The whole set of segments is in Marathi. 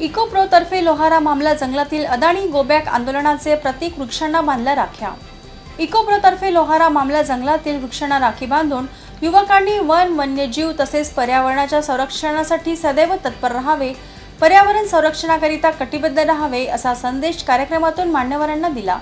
इको प्रो तर्फे लोहारा मामला जंगलातील अदाणी गोबॅक आंदोलनाचे प्रतीक वृक्षांना बांधल्या राख्या. इको प्रो तर्फे लोहारा मामला जंगलातील वृक्षांना राखी बांधून युवकांनी वन वन्यजीव तसेच पर्यावरणाच्या संरक्षणासाठी सदैव तत्पर राहावे पर्यावरण संरक्षणाकरिता कटिबद्ध राहावे असा संदेश कार्यक्रमातून मान्यवरांना दिला.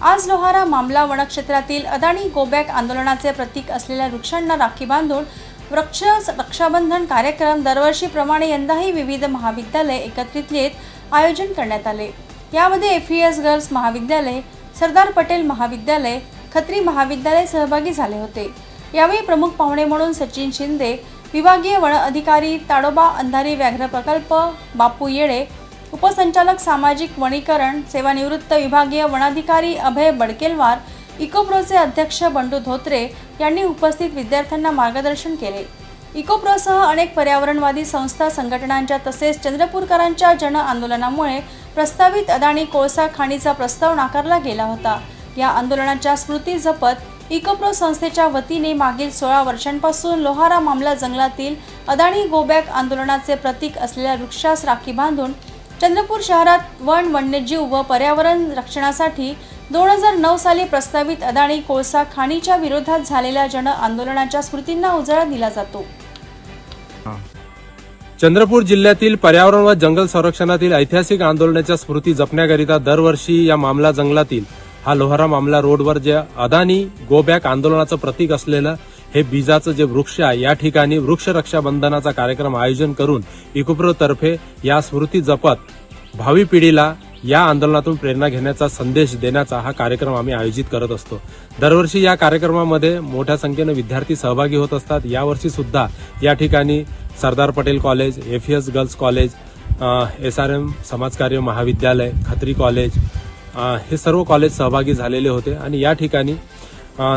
आज लोहारा मामला वनक्षेत्रातील अदाणी गोबॅक आंदोलनाचे प्रतीक असलेल्या वृक्षांना राखी बांधून वृक्ष रक्षाबंधन कार्यक्रम दरवर्षीप्रमाणे यंदाही विविध महाविद्यालय एकत्रित येत आयोजन करण्यात आले. यामध्ये एफ एस गर्ल्स महाविद्यालय सरदार पटेल महाविद्यालय खत्री महाविद्यालय सहभागी झाले होते. यावेळी प्रमुख पाहुणे म्हणून सचिन शिंदे विभागीय वन अधिकारी ताडोबा अंधारी व्याघ्र प्रकल्प बापू येडे उपसंचालक सामाजिक वनीकरण सेवानिवृत्त विभागीय वनाधिकारी अभय बडकेलवार इकोप्रोचे अध्यक्ष बंडू धोत्रे यांनी उपस्थित विद्यार्थ्यांना मार्गदर्शन केले. इकोप्रोसह अनेक पर्यावरणवादी संस्था संघटनांच्या तसेच चंद्रपूरकरांच्या जन आंदोलनामुळे प्रस्तावित अदाणी कोळसा खाणीचा प्रस्ताव नाकारला गेला होता. या आंदोलनाच्या स्मृती जपत इकोप्रो संस्थेच्या वतीने मागील सोळा वर्षांपासून लोहारा मामला जंगलातील अदाणी गोबॅक आंदोलनाचे प्रतीक असलेल्या वृक्षास राखी बांधून चंद्रपूर शहरात वन वन्यजीव व पर्यावरण रक्षणासाठी दोन हजार नऊ साली प्रस्तावित अदाणी कोळसा खाणीच्या विरोधात झालेल्या जन आंदोलनाच्या स्मृतींना उजाळा दिला जातो. चंद्रपूर जिल्ह्यातील पर्यावरण व जंगल संरक्षणातील ऐतिहासिक आंदोलनाच्या स्मृती जपण्याकरिता दरवर्षी या मामला जंगलातील हा लोहारा मामला रोडवर जे अदानी गोबॅक आंदोलनाचं प्रतीक असलेलं हे बीजाचं जे वृक्ष आहे या ठिकाणी वृक्ष रक्षाबंधनाचा कार्यक्रम आयोजन करून इकोप्रोतर्फे या स्मृती जपत भावी पिढीला या आंदोलनातून प्रेरणा घेण्याचा संदेश देण्याचा हा कार्यक्रम आम्ही आयोजित करत असतो. दरवर्षी या कार्यक्रमामध्ये मोठ्या संख्येनं विद्यार्थी सहभागी होत असतात. यावर्षी सुद्धा या ठिकाणी Sardar Patel college F S girls college S R M समाजकार्य महाविद्यालय खत्री कॉलेज हे सर्व कॉलेज सहभागी झालेले होते. आणि या ठिकाणी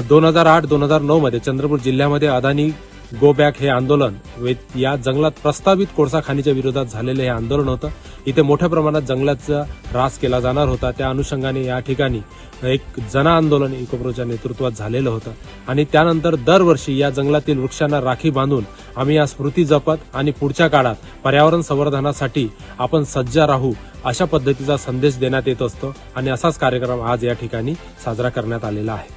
दोन हजार आठ दोन हजार नऊमध्ये चंद्रपूर जिल्ह्यामध्ये अदानी गो बॅक हे आंदोलन वे- या जंगलात प्रस्तावित कोळसा खाणीच्या विरोधात झालेलं हे आंदोलन होतं. इथे मोठ्या प्रमाणात जंगलाचा ऱ्हास केला जाणार होता. त्या अनुषंगाने या ठिकाणी एक जन आंदोलन इकोप्रोच्या नेतृत्वात झालेलं होतं. आणि त्यानंतर दरवर्षी या जंगलातील वृक्षांना राखी बांधून आम्ही या स्मृती जपत आणि पुढच्या काळात पर्यावरण संवर्धनासाठी आपण सज्ज राहू अशा पद्धतीचा संदेश देण्यात येत असतो. आणि असाच कार्यक्रम आज या ठिकाणी साजरा करण्यात आलेला आहे.